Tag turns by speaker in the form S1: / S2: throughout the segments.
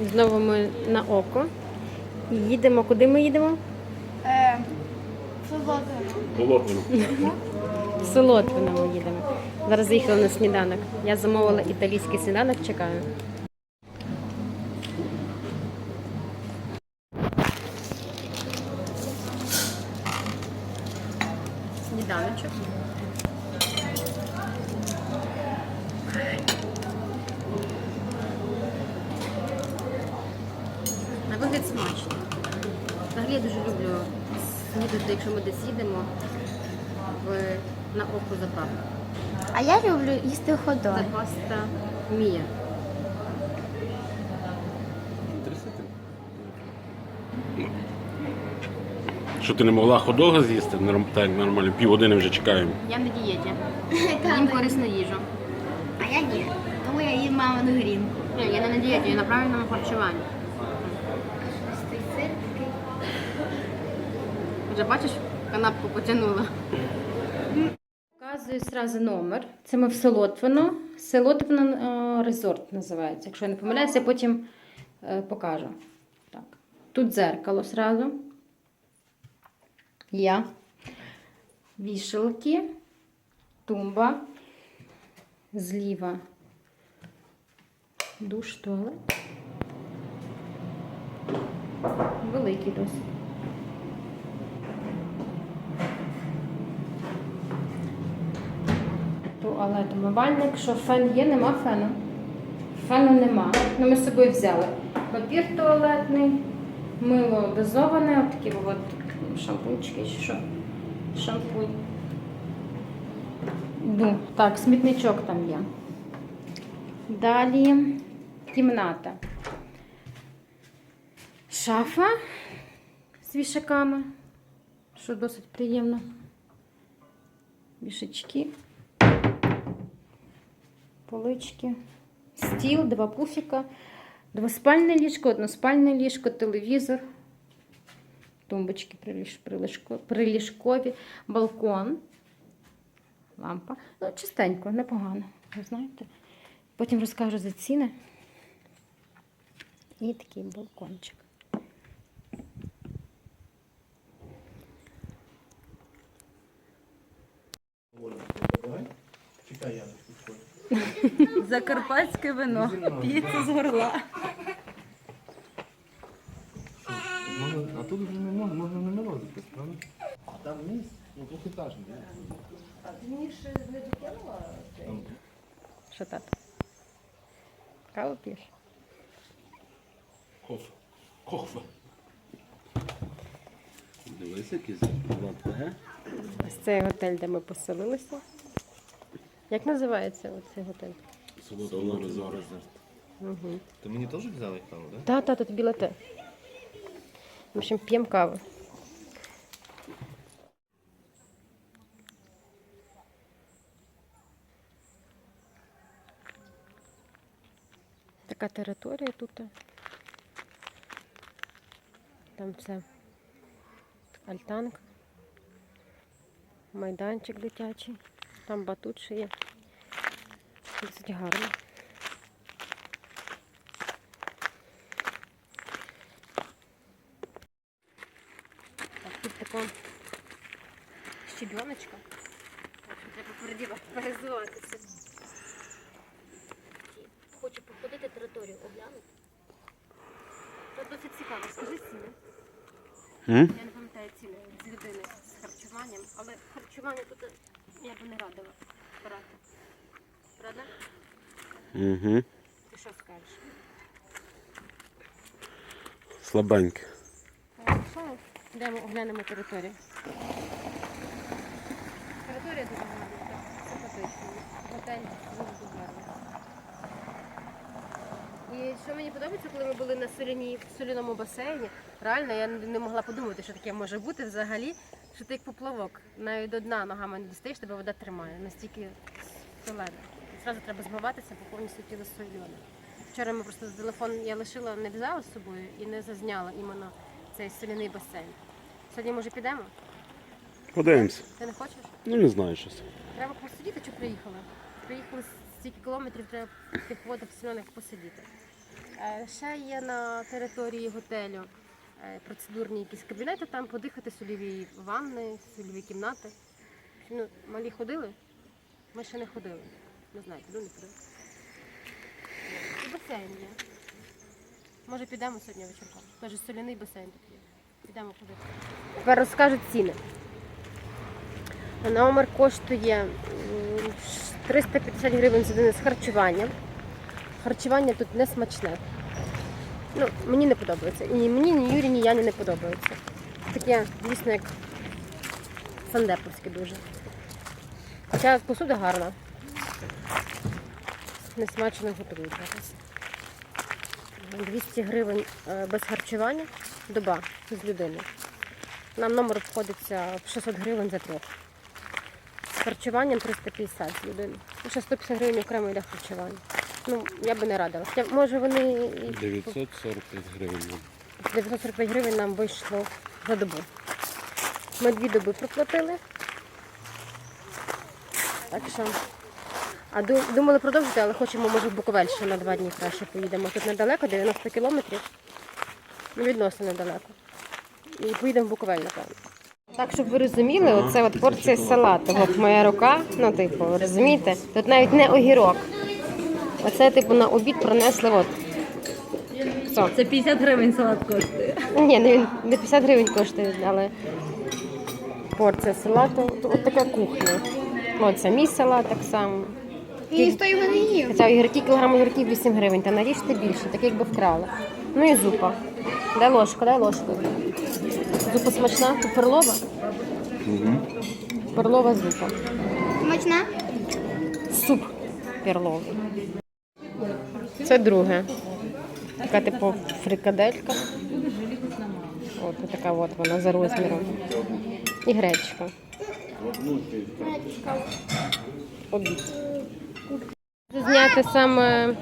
S1: Знову ми на око. Їдемо. Куди ми їдемо?
S2: Е, Солодено.
S3: Болотину.
S1: В Солотвино ми їдемо. Зараз заїхали на сніданок. Я замовила італійський сніданок, чекаю. Сніданочок. На вигляд смачно. Взагалі я дуже люблю снідати, якщо ми десь їдемо в, на око заправку.
S2: А я люблю їсти
S1: Це
S2: ходой.
S1: паста Мія.
S3: Що ти не могла ходога з'їсти? Норм- Так, нормально, півгодини вже чекаємо.
S1: Я на дієті. Їм корисну їжу.
S2: А я ні. Тому я їм мамину грінку.
S1: Ні, я не на дієті, я на правильному харчуванні.
S2: Цей сир такий.
S1: Вже бачиш, канапку потягнула. Показую зразу номер. Це ми в Солотвино. Солотвино е, резорт називається. Якщо я не помиляюся, потім е, покажу. Так. Тут дзеркало зразу. Я. Вішалки. Тумба. Зліва. Душ, туалет. Великий досить. Туалет, умивальник, що фен є, нема фену. Фену нема. Ну, ми з собою взяли. Папір туалетний, мило дозоване, от такі от шампунчики, чи що? Шампунь. Ну, так, смітничок там є. Далі кімната. Шафа з вішаками, що досить приємно. Вішачки полички, стіл, два пуфіка, двоспальне ліжко, односпальне ліжко, телевізор, тумбочки приліжкові, балкон, лампа. Ну, чистенько, непогано, ви знаєте. Потім розкажу за ціни. І такий балкончик.
S4: Чекай, я не
S1: Закарпатське вино. П'ється з горла.
S4: А тут вже не можна, можна не морозити, правда? Там низ, ну двохетажний.
S1: Що так? Каву п'єш?
S3: Кофе. Кофе. Дивися, який заклад, ге?
S1: Ось цей готель, де ми поселилися. Як називається цей готель?
S3: Солодовно резорт.
S1: Угу.
S4: Ти мені теж взяли каву, так?
S1: Та, та, тут біле те. В общем, п'ємо каву. Така територія тут. Там це альтанка, майданчик дитячий, там батут ще є. Досить гарно. Так, тут така щебеночка. Треба передіва- перезуватися. Хочу походити територію, оглянути. Тут досить цікаво, скажи ціни.
S3: М?
S1: Я не пам'ятаю ціни з людини з харчуванням, але харчування тут я би не радила брати. Правда?
S3: Угу.
S1: Ти що скажеш?
S3: Слабеньке.
S1: Що? Йдемо оглянемо територію. Територія дуже гарна, симпатична. Готель дуже гарний. І що мені подобається, коли ми були на соляній, в соляному басейні, реально я не не могла подумати, що таке може бути взагалі, що ти як поплавок. Навіть до дна ногами не дістаєш, тебе вода тримає. Настільки солена. Зразу треба змиватися, бо повністю тіло солене. Вчора ми просто телефон я лишила, не взяла з собою і не зазняла іменно цей соляний басейн. Сьогодні може підемо?
S3: Подивимося.
S1: Ти не хочеш?
S3: Ну не знаю щось.
S1: Треба посидіти чи приїхали? Приїхали стільки кілометрів, треба в тих водах соляних посидіти. Е, Ще є на території готелю процедурні якісь кабінети, там подихати сольові ванни, сольові кімнати. Ну, малі ходили? Ми ще не ходили. Не знаю, піду, не піду. І басейн є. Може підемо сьогодні вечірком. Теж соляний басейн тут. Підемо подивитися. Тепер розкажу ціни. Номер коштує 350 гривень з з харчуванням. Харчування тут не смачне. Ну, мені не подобається. І мені, ні Юрі, ні Яні не подобається. Таке, дійсно, як сандеповське дуже. Хоча посуда гарна. Несмачно готують зараз. 200 гривень е, без харчування, доба з людини. Нам номер обходиться в 600 гривень за трьох. З харчуванням 350 з людини. Ще 150 гривень окремо йде харчування. Ну, я би не радила. Хоча, може вони
S3: 945 гривень.
S1: 945 гривень нам вийшло за добу. Ми дві доби проплатили. Так що. А думали продовжити, але хочемо, може, в Буковель ще на два дні краще поїдемо. Тут недалеко, 90 кілометрів. Ну, відносно недалеко. І поїдемо в Буковель, напевно. Так, щоб ви розуміли, оце от порція салату. От моя рука, ну, типу, розумієте? Тут навіть не огірок. Оце, типу, на обід принесли от.
S2: Це 50 гривень салат коштує.
S1: Ні, не, не 50 гривень коштує, але порція салату. Ось така кухня. От це мій салат так само.
S2: І ніхто його не їв.
S1: Хоча огірки, кілограм огірків 8 гривень, та наріжте більше, так якби вкрали. Ну і зупа. Дай ложку, дай ложку. Зупа смачна, Тут перлова. Перлова зупа.
S2: Смачна?
S1: Суп перловий. Це друге. Така типу фрикаделька. От така от вона за розміром. І гречка. Обід. Зняти саме.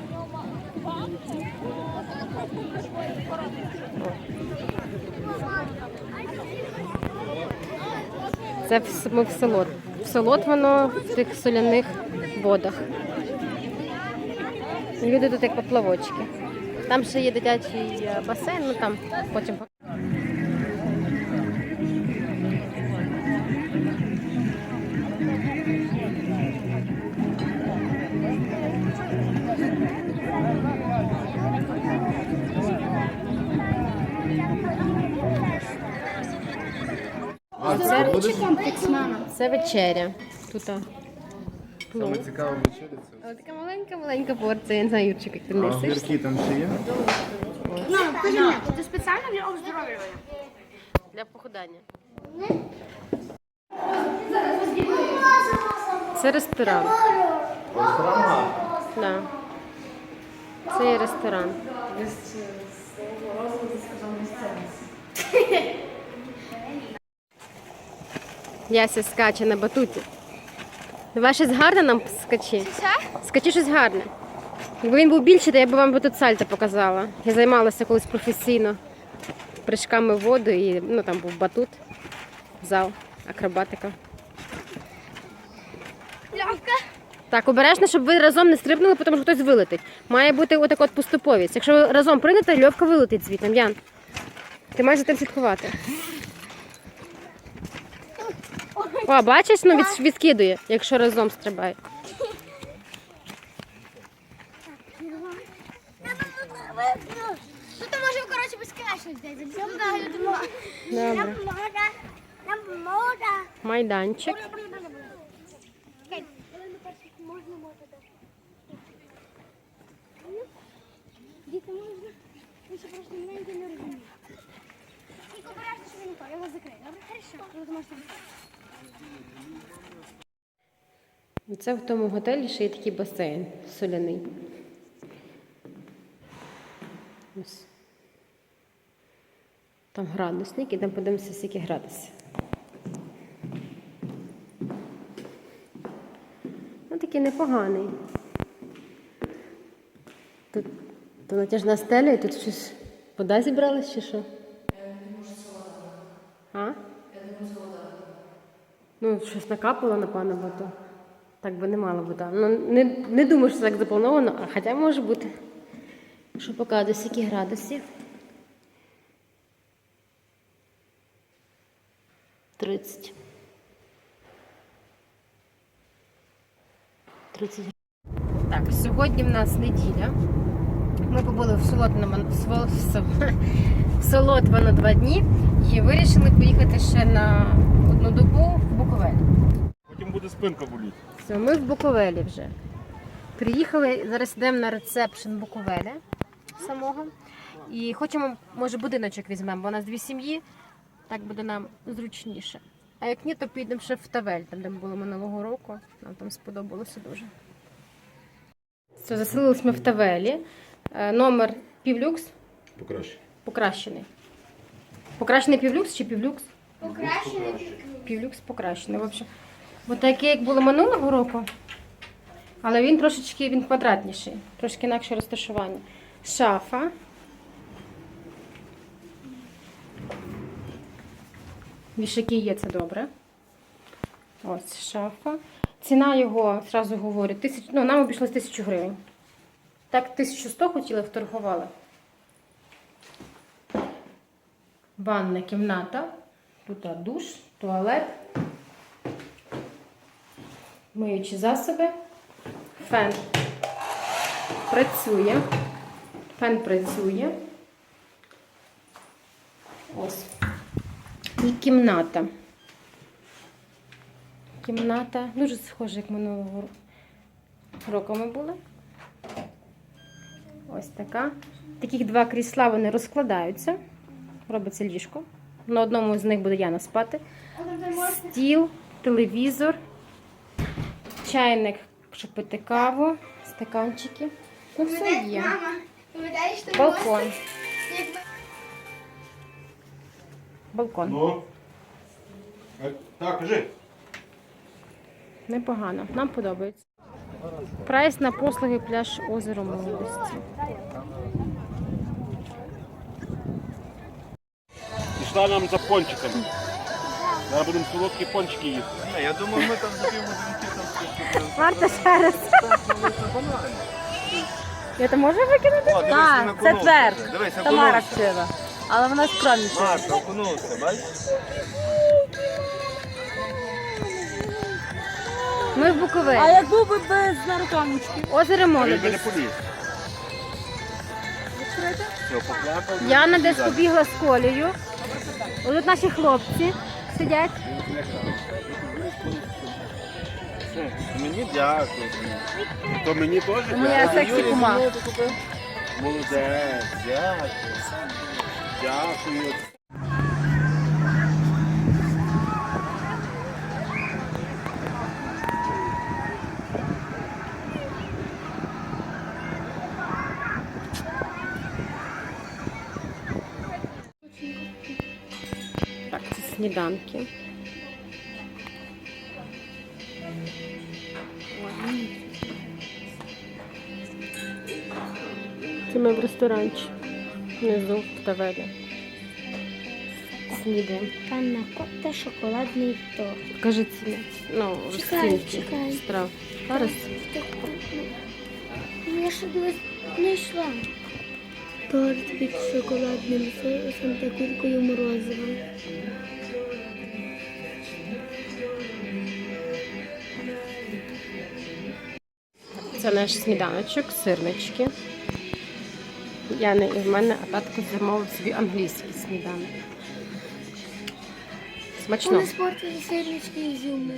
S1: Це ми в село. В село воно в тих соляних водах. Люди тут як поплавочки. Там ще є дитячий е, басейн, ну там потім. Це, це вечеря. Тут. Ну.
S4: Саме цікаве вечеря це.
S1: Така маленька-маленька порція, я не знаю, Юрчик, як ти
S4: А
S1: несеш.
S4: огірки там ще є?
S2: Мама. Це спеціально для оздоровлювання.
S1: Для похудання. Це ресторан.
S4: Ресторан
S1: Да. Це є ресторан. Яся скаче на батуті. Давай щось гарне нам скачи. Скачи щось гарне. Якби він був більший, то я б вам тут сальто показала. Я займалася колись професійно прыжками в воду і ну, там був батут, зал, акробатика.
S2: Лягка.
S1: Так, обережно, щоб ви разом не стрибнули, тому що хтось вилетить. Має бути отак от поступовість. Якщо ви разом прийдете, льовка вилетить звідти. Ян. Ти маєш за тим слідкувати. О, бачиш, ну від, відкидує, якщо разом стрибає.
S2: Тут може, коротше, безконечно взяти. Туди
S1: Добре.
S2: Нам мода.
S1: Майданчик.
S2: Можна. Діти, можна? Ви ще просто маленькі не розумієте. Тільки обережно, що ви не то. Я вас закрию. Добре? Хорошо. Ви можете
S1: Це в тому готелі ще є такий басейн соляний. Ось. Там градусник і там подивимося, скільки градусів. Ну, такий непоганий. Тут то натяжна стеля, і тут щось вода зібралась чи що? Ну, щось накапало, напевно, то так би не мало бути. Ну, не, не думаю, що це так заплановано, а хоча може бути. Що показує, скільки градусів? 30. 30 Так, сьогодні в нас неділя. Ми побули в Солотвано, в Сол- в Сол- в Солотвано два дні і вирішили поїхати ще на одну добу Буковель.
S3: Потім буде спинка боліти.
S1: Все, ми в Буковелі вже. Приїхали, зараз йдемо на ресепшн Буковеля самого. І хочемо, може, будиночок візьмемо, бо у нас дві сім'ї, так буде нам зручніше. А як ні, то підемо ще в Тавель, там де ми були минулого року. Нам там сподобалося дуже. Все, заселились ми в Тавелі. Е, Номер півлюкс
S3: Покраще.
S1: покращений. Покращений півлюкс чи півлюкс?
S2: Покращений
S1: Півлюкс покращений. В бо такий, як було минулого року, але він трошечки він квадратніший, трошки інакше розташування. Шафа. Вішаки є, це добре. Ось шафа. Ціна його, зразу говорю, тисяч, ну, нам обійшлось тисячу гривень. Так, 1100 хотіли, вторгували. Ванна кімната. Тут душ, туалет, миючі засоби, фен працює. Фен працює. Ось. І кімната. Кімната дуже схожа, як минулого ро- року ми були. Ось така. Таких два крісла вони розкладаються. Робиться ліжко. На одному з них буде Яна спати. Стіл, телевізор, чайник, щоб пити каву, стаканчики. Ну, все є. Балкон. Балкон.
S3: Ну. Е, Так, кажи.
S1: Непогано. Нам подобається. Прайс на послуги пляж озеро молодості.
S3: Пішла нам за пончиками. Зараз будемо солодкі пончики їсти.
S4: Не, я думаю, ми там за півгодинки там скільки
S1: Варто ще раз. Я то можу викинути?
S4: О, дивись,
S5: Так, це тверд.
S4: Дивись,
S5: Тамара
S4: окунувся.
S5: вчила. Але вона скромніша.
S4: Марта, окунувся, бачиш?
S1: Ми в
S5: А як був би без нарукавнички?
S1: Озеро
S3: А він би не поліз. Все, поплакав.
S1: Яна десь побігла з колею. Тут наші хлопці сидять.
S4: Мені дякую.
S3: То мені теж?
S5: Моя
S3: дякую.
S5: сексі кума.
S4: Молодець, дякую.
S3: Дякую.
S1: Сніданки. Це ми в ресторанчі. Внизу в Тавелі. Снідаємо.
S2: Панна кота, шоколадний торт.
S1: Кажи ціни. Ну,
S2: Чекай,
S1: розцінки
S2: чекай.
S1: страв. Зараз.
S2: Ну, я ще дивись, не йшла. Торт під шоколадним соусом та кулькою морозива.
S1: Це наш сніданочок, сирнички. Я не і в мене, а татко замовив собі англійський сніданок. Смачно.
S2: Вони спортили сирнички і зюми.